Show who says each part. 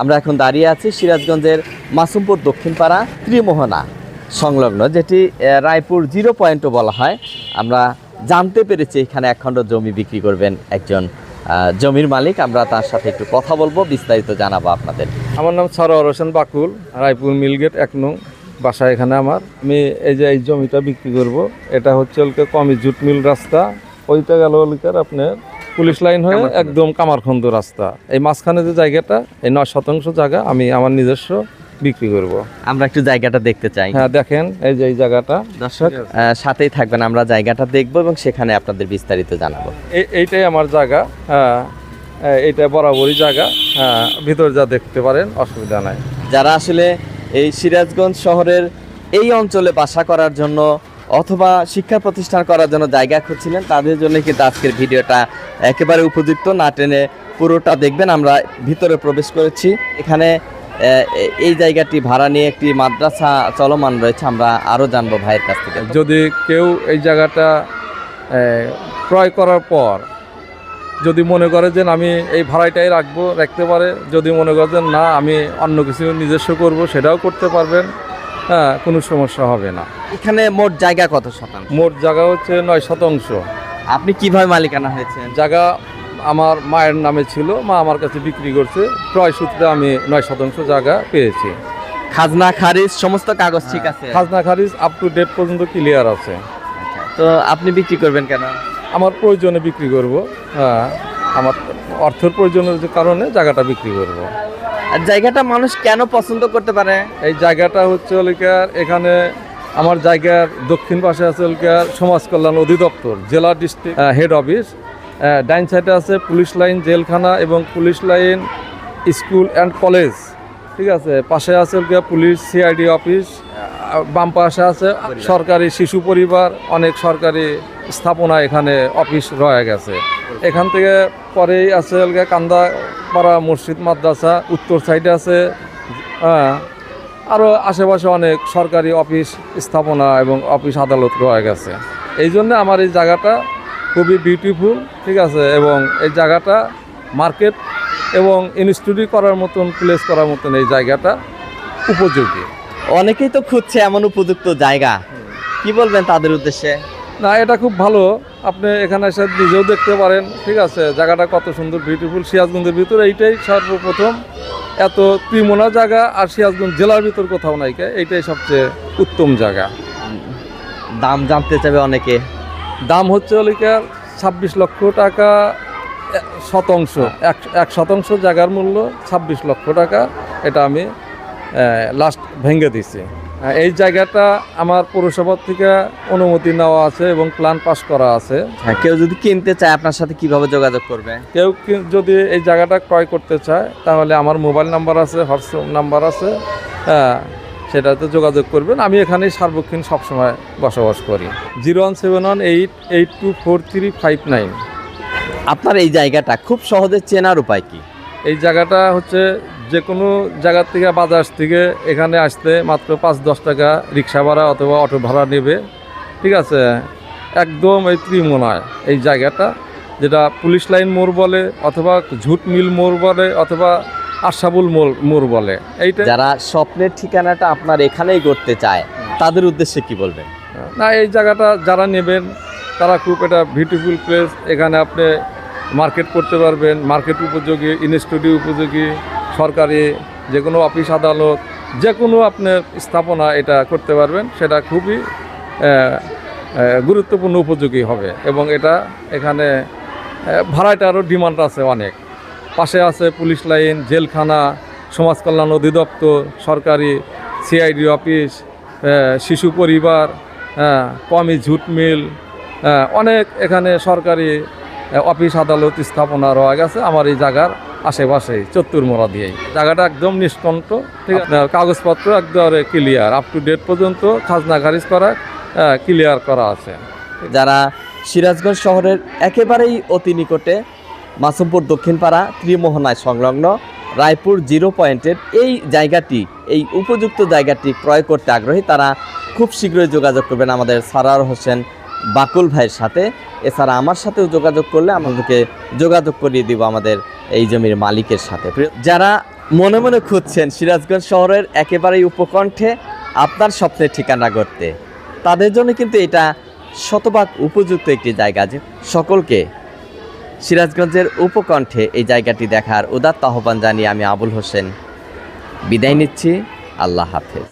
Speaker 1: আমরা এখন দাঁড়িয়ে আছি সিরাজগঞ্জের মাসুমপুর দক্ষিণপাড়া ত্রিমোহনা সংলগ্ন, যেটি রায়পুর জিরো পয়েন্টও বলা হয়। আমরা জানতে পেরেছি এখানে একখণ্ড জমি বিক্রি করবেন একজন জমির মালিক। আমরা তার সাথে একটু কথা বলব, বিস্তারিত জানাব আপনাদের।
Speaker 2: আমার নাম সরোয়ার হোসেন বাকুল, রায়পুর মিলগেট এক নং বাসা এখানে আমার। আমি এই যে এই জমিটা বিক্রি করব, এটা হচ্ছে কমি জুট মিল রাস্তা। ওইটা গেল আপনার পুলিশ লাইন হয়ে একদম কামারখন্দ রাস্তা। এই মাঝখানে যে জায়গাটা এই নয় শতাংশ জায়গা আমি আমার নিজস্ব বিক্রি করব।
Speaker 1: আমরা একটু জায়গাটা দেখতে চাই।
Speaker 2: হ্যাঁ দেখেন এই যে এই জায়গাটা।
Speaker 1: দর্শক সাথেই থাকবেন আমরা জায়গাটা দেখব এবং সেখানে আপনাদের বিস্তারিত জানাব।
Speaker 2: এই- এইটাই আমার জায়গা। হ্যাঁ হ্যাঁ, এইটা বরাবরই জায়গা। হ্যাঁ ভিতর যা দেখতে পারেন অসুবিধা নাই।
Speaker 1: যারা আসলে এই সিরাজগঞ্জ শহরের এই অঞ্চলে বাসা করার জন্য অথবা শিক্ষা প্রতিষ্ঠান করার জন্য জায়গা খুঁজছিলেন, তাদের জন্য কিন্তু আজকের ভিডিওটা একেবারে উপযুক্ত। না টেনে পুরোটা দেখবেন, আমরা ভিতরে প্রবেশ করেছি। এখানে এই জায়গাটি ভাড়া নিয়ে একটি মাদ্রাসা চলমান রয়েছে, আমরা আরও জানব ভাইয়ের কাছ থেকে।
Speaker 2: যদি কেউ এই জায়গাটা ক্রয় করার পর যদি মনে করে যে আমি এই ভাড়াটাই রাখব, রাখতে পারে। যদি মনে করেন না, আমি অন্য কিছু নিজস্ব করব, সেটাও করতে পারবেন। হ্যাঁ কোনো সমস্যা হবে না।
Speaker 1: এখানে মোট জায়গা কত শতাংশ?
Speaker 2: মোট জায়গা হচ্ছে নয় শতাংশ।
Speaker 1: আপনি কীভাবে মালিকানা হয়েছেন?
Speaker 2: জায়গা আমার মায়ের নামে ছিল মা আমার কাছে বিক্রি করছে। ক্রয় সূত্রে আমি নয় শতাংশ জায়গা পেয়েছি।
Speaker 1: খাজনা খারিজ সমস্ত কাগজ ঠিক আছে?
Speaker 2: খাজনা খারিজ আপ টু ডেট পর্যন্ত ক্লিয়ার আছে।
Speaker 1: তো আপনি বিক্রি করবেন কেন?
Speaker 2: আমার প্রয়োজনে বিক্রি করব। হ্যাঁ আমার অর্থের প্রয়োজনের কারণে জায়গাটা বিক্রি করব।
Speaker 1: আর জায়গাটা মানুষ কেন পছন্দ করতে পারে?
Speaker 2: এই জায়গাটা হচ্ছে হলিকার, এখানে আমার জায়গার দক্ষিণ পাশে আছে হলিকার সমাজ কল্যাণ অধিদপ্তর, জেলা ডিস্ট্রিক্ট হেড অফিস ডাইন সাইডে আছে পুলিশ লাইন, জেলখানা এবং police line, school and college ঠিক আছে, পাশে আছে পুলিশ সিআইডি অফিস বাম পাশে আছে সরকারি শিশু পরিবার, অনেক সরকারি স্থাপনা এখানে অফিস রয়ে গেছে। এখান থেকে পরেই আছে হলকে কান্দাপাড়া মসজিদ মাদ্রাসা উত্তর সাইডে আছে। হ্যাঁ আরও আশেপাশে অনেক সরকারি অফিস স্থাপনা এবং অফিস আদালত রয়ে গেছে। এই জন্য আমার এই জায়গাটা খুবই বিউটিফুল ঠিক আছে? এবং এই জায়গাটা মার্কেট এবং ইনস্টিটিউট করার মতন প্লেস করার মতন এই জায়গাটা উপযোগী।
Speaker 1: অনেকেই তো খুঁজছে এমন উপযুক্ত জায়গা। কি বলবেন তাদের উদ্দেশ্যে?
Speaker 2: না এটা খুব ভালো। আপনি এখানে এসে নিজেও দেখতে পারেন ঠিক আছে? জায়গাটা কত সুন্দর বিউটিফুল সিরাজগঞ্জের ভিতরে এইটাই সর্বপ্রথম। এত ত্রিমোনা জায়গা আর সিরাজগঞ্জ জেলার ভিতর কোথাও নাই কে, এইটাই সবচেয়ে উত্তম জায়গা।
Speaker 1: দাম জানতে চাবে অনেকে।
Speaker 2: দাম হচ্ছে হলিকার ছাব্বিশ লক্ষ টাকা শতাংশ। এক এক শতাংশ জায়গার মূল্য ছাব্বিশ লক্ষ টাকা। এটা আমি লাস্ট ভেঙে দিছি। এই জায়গাটা আমার পৌরসভার থেকে অনুমতি নেওয়া আছে এবং প্ল্যান পাস করা আছে।
Speaker 1: হ্যাঁ কেউ যদি কিনতে চায় আপনার সাথে কীভাবে যোগাযোগ করবে?
Speaker 2: কেউ কি- যদি এই জায়গাটা ক্রয় করতে চায় তাহলে আমার মোবাইল নাম্বার আছে হোয়াটসঅ্যাপ নাম্বার আছে হ্যাঁ সেটাতে যোগাযোগ করবেন। আমি এখানেই সার্বক্ষীণ সবসময় বসবাস করি। Zero one seven one eight eight two four three five nine.
Speaker 1: আপনার এই জায়গাটা খুব সহজে চেনার উপায় কি?
Speaker 2: এই জায়গাটা হচ্ছে যে কোনো জায়গার থেকে বাজার থেকে এখানে আসতে মাত্র পাঁচ দশ টাকা রিক্সা ভাড়া অথবা অটো ভাড়া নেবে। ঠিক আছে? একদম এই ত্রিমোনায় এই জায়গাটা যেটা পুলিশ লাইন মোড় বলে অথবা ঝুট মিল মোড় বলে অথবা আশাবুল মোড় মোড় বলে। এইটা
Speaker 1: যারা স্বপ্নের ঠিকানাটা আপনার এখানেই করতে চায় তাদের উদ্দেশ্যে কি বলবেন?
Speaker 2: না এই জায়গাটা যারা নেবেন তারা খুব এটা বিউটিফুল প্লেস এখানে আপনি মার্কেট করতে পারবেন। মার্কেট উপযোগী ইনস্টিটিউট উপযোগী। সরকারি যে কোনো অফিস আদালত যে কোনো আপনার স্থাপনা এটা করতে পারবেন সেটা খুবই গুরুত্বপূর্ণ উপযোগী হবে এবং এটা এখানে আহ, ভাড়াটা আরও ডিমান্ড আছে অনেক। পাশে আছে পুলিশ লাইন জেলখানা সমাজ কল্যাণ অধিদপ্তর সরকারি সিআইডি অফিস শিশু পরিবার কমি ঝুট মিল অনেক এখানে সরকারি অফিস আদালত স্থাপনা রয়ে গেছে আমার এই জায়গার। আশেপাশেই চত্বরমোড়া দিয়েই। জায়গাটা একদম নিষ্কণ্ঠ। ঠিক আছে? কাগজপত্র একদম ক্লিয়ার আপ টু ডেট পর্যন্ত খাজনা খারিজ করা ক্লিয়ার করা আছে।
Speaker 1: যারা সিরাজগঞ্জ শহরের একেবারেই অতি নিকটে মাসুমপুর দক্ষিণপাড়া ত্রিমোহনায় সংলগ্ন রায়পুর জিরো পয়েন্টের এই জায়গাটি, এই উপযুক্ত জায়গাটি ক্রয় করতে আগ্রহী, তারা খুব শীঘ্রই যোগাযোগ করবেন আমাদের সারার হোসেন বাকুল ভাইয়ের সাথে। এছাড়া আমার সাথেও যোগাযোগ করলে আমাদেরকে যোগাযোগ করিয়ে দিব আমাদের এই জমির মালিকের সাথে। যারা মনে মনে খুঁজছেন সিরাজগঞ্জ শহরের একেবারেই উপকণ্ঠে আপনার স্বপ্নের ঠিকানা করতে তাদের জন্য কিন্তু এটা শতভাগ উপযুক্ত একটি জায়গা যে সকলকে সিরাজগঞ্জের উপকণ্ঠে এই জায়গাটি দেখার উদাত্ত আহ্বান জানিয়ে আমি আবুল হোসেন। বিদায় নিচ্ছি। আল্লাহ হাফেজ।